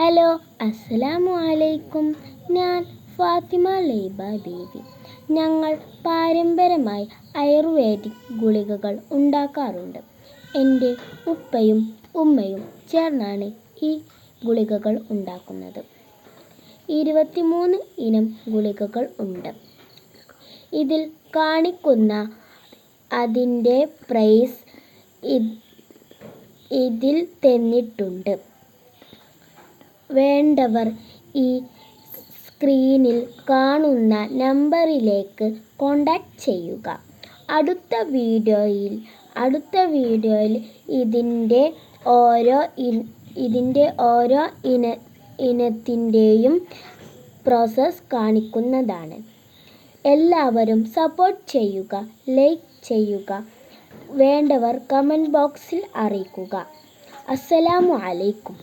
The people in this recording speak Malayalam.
ഹലോ അസ്സലാമു അലൈക്കും ഞാൻ ഫാത്തിമ ലൈബ ദേവി ഞങ്ങൾ പാരമ്പര്യമായി ആയുർവേദിക് ഗുളികകൾ ഉണ്ടാക്കാറുണ്ട്. എന്റെ ഉപ്പയും ഉമ്മയും ചേർന്നാണ് ഈ ഗുളികകൾ ഉണ്ടാക്കുന്നത്. ഇരുപത്തിമൂന്ന് ഇനം ഗുളികകൾ ഉണ്ട്. ഇതിൽ കാണിക്കുന്ന അതിന്റെ പ്രൈസ് ഇതിൽ തന്നിട്ടുണ്ട്. വേണ്ടവർ ഈ സ്ക്രീനിൽ കാണുന്ന നമ്പറിലേക്ക് കോൺടാക്റ്റ് ചെയ്യുക. അടുത്ത വീഡിയോയിൽ അടുത്ത വീഡിയോയിൽ ഇതിന്റെ ഓരോ ഇതിന്റെ ഓരോ ഇന ഇനത്തിന്റെയും പ്രോസസ്സ് കാണിക്കുന്നതാണ്. എല്ലാവരും സപ്പോർട്ട് ചെയ്യുക ലൈക്ക് ചെയ്യുക വേണ്ടവർ കമന്റ് ബോക്സിൽ അറിയിക്കുക. അസ്സലാമു അലൈക്കും.